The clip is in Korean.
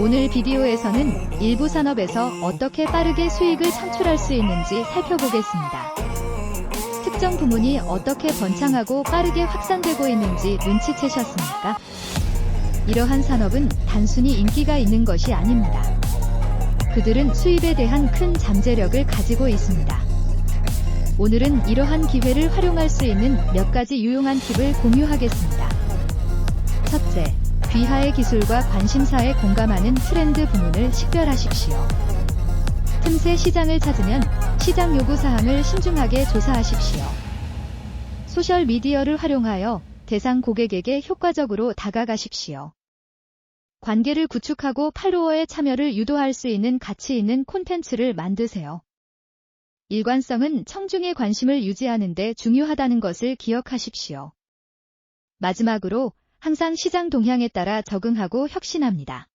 오늘 비디오에서는 일부 산업에서 어떻게 빠르게 수익을 창출할 수 있는지 살펴보겠습니다. 특정 부문이 어떻게 번창하고 빠르게 확산되고 있는지 눈치채셨습니까? 이러한 산업은 단순히 인기가 있는 것이 아닙니다. 그들은 수입에 대한 큰 잠재력을 가지고 있습니다. 오늘은 이러한 기회를 활용할 수 있는 몇 가지 유용한 팁을 공유하겠습니다. 첫째, 귀하의 기술과 관심사에 공감하는 트렌드 부문을 식별하십시오. 틈새 시장을 찾으면 시장 요구 사항을 신중하게 조사하십시오. 소셜 미디어를 활용하여 대상 고객에게 효과적으로 다가가십시오. 관계를 구축하고 팔로워의 참여를 유도할 수 있는 가치 있는 콘텐츠를 만드세요. 일관성은 청중의 관심을 유지하는 데 중요하다는 것을 기억하십시오. 마지막으로 항상 시장 동향에 따라 적응하고 혁신합니다.